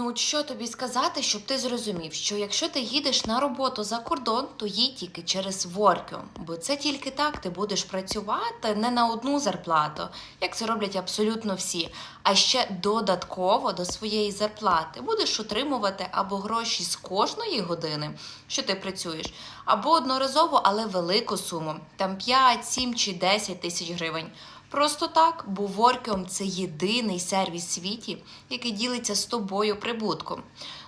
Ну, от що тобі сказати, щоб ти зрозумів, що якщо ти їдеш на роботу за кордон, то їдь тільки через Workio, бо це тільки так ти будеш працювати не на одну зарплату, як це роблять абсолютно всі. А ще додатково до своєї зарплати будеш отримувати або гроші з кожної години, що ти працюєш, або одноразово, але велику суму, там 5, 7 чи 10 тисяч гривень. Просто так, бо Workium – це єдиний сервіс в світі, який ділиться з тобою прибутком.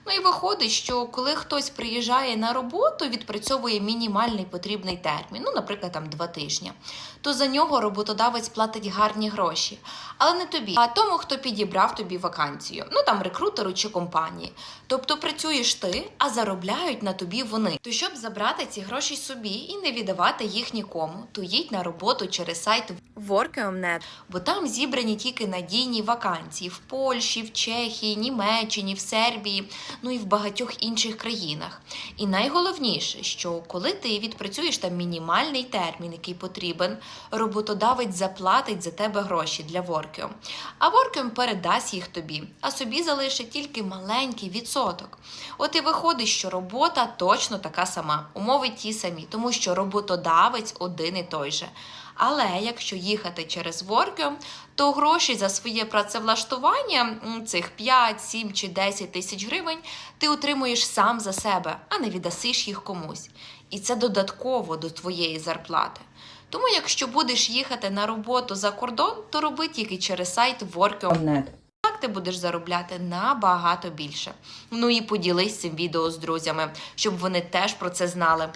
Ну і виходить, що коли хтось приїжджає на роботу, відпрацьовує мінімальний потрібний термін, ну, наприклад, там два тижні, то за нього роботодавець платить гарні гроші. Але не тобі, а тому, хто підібрав тобі вакансію, ну там рекрутеру чи компанії. Тобто працюєш ти, а заробляють на тобі вони. То щоб забрати ці гроші собі і не віддавати їх нікому, то їдь на роботу через сайт Workium.net, бо там зібрані тільки надійні вакансії в Польщі, в Чехії, Німеччині, в Сербії, ну і в багатьох інших країнах. І найголовніше, що коли ти відпрацюєш там мінімальний термін, який потрібен, роботодавець заплатить за тебе гроші для Workium. А Workium передасть їх тобі, а собі залишить тільки маленький відсоток. От і виходить, що робота точно така сама, умови ті самі, тому що роботодавець один і той же. Але якщо їхати через Workium, то гроші за своє працевлаштування цих 5, 7 чи 10 тисяч гривень ти отримуєш сам за себе, а не віддасиш їх комусь. І це додатково до твоєї зарплати. Тому, якщо будеш їхати на роботу за кордон, то роби тільки через сайт Workium. Так ти будеш заробляти набагато більше. Ну і поділись цим відео з друзями, щоб вони теж про це знали.